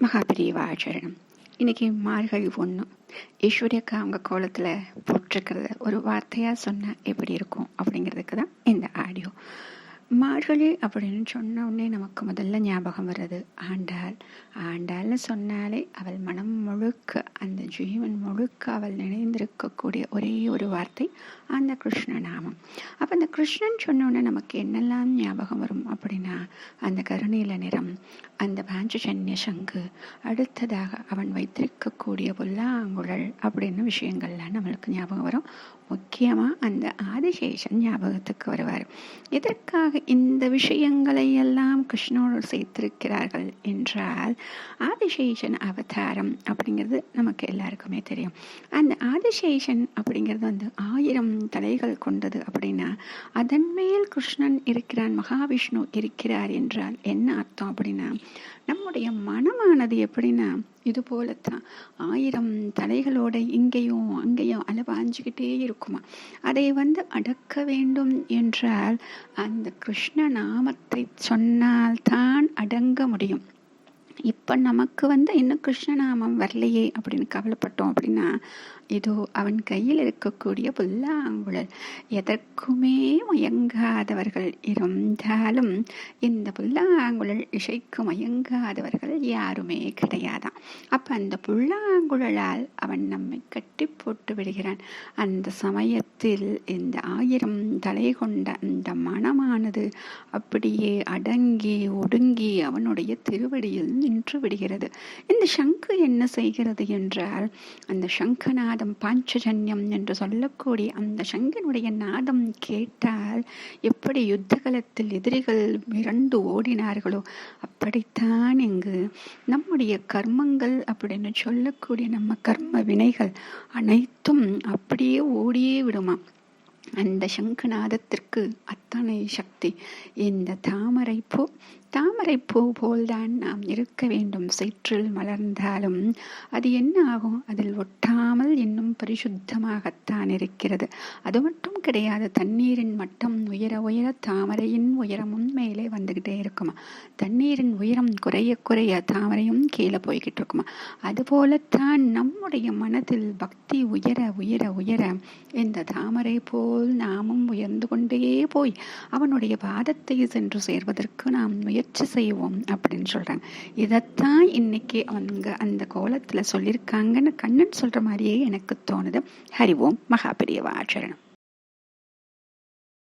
மகாபிரிவாச்சரணம். இன்னைக்கு மார்கழி ஒன்று ஈஸ்வரியக்கா அவங்க கோலத்தில் போட்டிருக்கிறத ஒரு வார்த்தையாக சொன்னால் எப்படி இருக்கும் அப்படிங்கிறதுக்கு தான் இந்த ஆடியோ மார்கழி அப்படின்னு சொன்ன உடனே நமக்கு முதல்ல ஞாபகம் வருது ஆண்டாள். ஆண்டாள்னு சொன்னாலே அவள் மனம் முழுக்க அந்த ஜீவன் முழுக்க அவள் நினைந்திருக்கக்கூடிய ஒரே ஒரு வார்த்தை அந்த கிருஷ்ண நாமம். அப்போ அந்த கிருஷ்ணன் சொன்னோன்னே நமக்கு என்னெல்லாம் ஞாபகம் வரும் அப்படின்னா அந்த கருணீல நிறம் அந்த பாஞ்சஜன்ய சங்கு அடுத்ததாக அவன் வைத்திருக்கக்கூடிய புல்லாங்குழல் அப்படின்னு விஷயங்கள்லாம் நம்மளுக்கு ஞாபகம் வரும். முக்கியமாக அந்த ஆதிசேஷன் ஞாபகத்துக்கு வருவார். இதற்காக இந்த விஷயங்களை எல்லாம் கிருஷ்ணோடு சேர்த்திருக்கிறார்கள் என்றால் ஆதிசேஷன் அவதாரம் அப்படிங்கிறது நமக்கு எல்லாருக்குமே தெரியும். அந்த ஆதிசேஷன் அப்படிங்கிறது வந்து ஆயிரம் தலைகள் கொண்டது அப்படின்னா அதன் மேல் கிருஷ்ணன் இருக்கிறான் மகாவிஷ்ணு இருக்கிறார் என்றால் என்ன அர்த்தம் அப்படின்னா நம்முடைய மனமானது எப்படின்னா இது போலத்தான் ஆயிரம் தலைகளோட இங்கேயும் அங்கேயும் அலபாஞ்சுக்கிட்டே இருக்குமா. அதை வந்து அடக்க வேண்டும் என்றால் அந்த கிருஷ்ண நாமத்தை சொன்னால்தான் அடங்க முடியும். இப்போ நமக்கு வந்து இன்னும் கிருஷ்ணநாமம் வரலையே அப்படின்னு கவலைப்பட்டோம் அப்படின்னா இதோ அவன் கையில் இருக்கக்கூடிய புல்லாங்குழல். எதற்குமே மயங்காதவர்கள் இருந்தாலும் இந்த புல்லாங்குழல் இசைக்கு மயங்காதவர்கள் யாருமே கிடையாதான் அப்போ அந்த புல்லாங்குழலால் அவன் நம்மை கட்டி போட்டு விடுகிறான். அந்த சமயத்தில் இந்த ஆயிரம் தலை கொண்ட அந்த மனமானது அப்படியே அடங்கி ஒடுங்கி அவனுடைய திருவடியில் நின்று விடுகிறது. இந்த சங்கு என்ன செய்கிறது என்றால் அந்த நாதம் பாஞ்சஜன்யம் என்று சொல்லக்கூடிய அந்த சங்கனுடைய நாதம் கேட்டால் எப்படி யுத்த காலத்தில் எதிரிகள் மிரண்டு ஓடினார்களோ அப்படித்தான் இங்கு நம்முடைய கர்மங்கள் அப்படின்னு சொல்லக்கூடிய நம்ம கர்ம வினைகள் அனைத்தும் அப்படியே ஓடியே விடுமா அந்த சங்குநாதத்திற்கு அத்தனை சக்தி. இந்த தாமரை பூ தாமரை பூ போல்தான் நாம் இருக்க வேண்டும். சிற்றில் மலர்ந்தாலும் அது என்ன ஆகும்? அதில் ஒட்டாமல் இன்னும் பரிசுத்தமாகத்தான் இருக்கிறது. அது மட்டும் கிடையாது. தண்ணீரின் மட்டம் உயர உயர தாமரையின் உயரமும் மேலே வந்துக்கிட்டே இருக்குமா? தண்ணீரின் உயரம் குறைய குறைய தாமரையும் கீழே போய்கிட்டு இருக்குமா? அதுபோலத்தான் நம்முடைய மனதில் பக்தி உயர உயர உயர இந்த தாமரை போல் நாமும் உயர்ந்து கொண்டே போய் அவனுடைய பாதத்தை சென்று சேர்வதற்கு நாம் முயற்சி செய்வோம் அப்படின்னு சொல்கிறாங்க இதைத்தான் இன்னைக்கு அவங்க அந்த கோலத்தில் சொல்லியிருக்காங்கன்னு கண்ணன் சொல்கிற மாதிரியே எனக்கு தோணுது. ஹரிவோம் மகாபிரியவா ஆச்சரணம்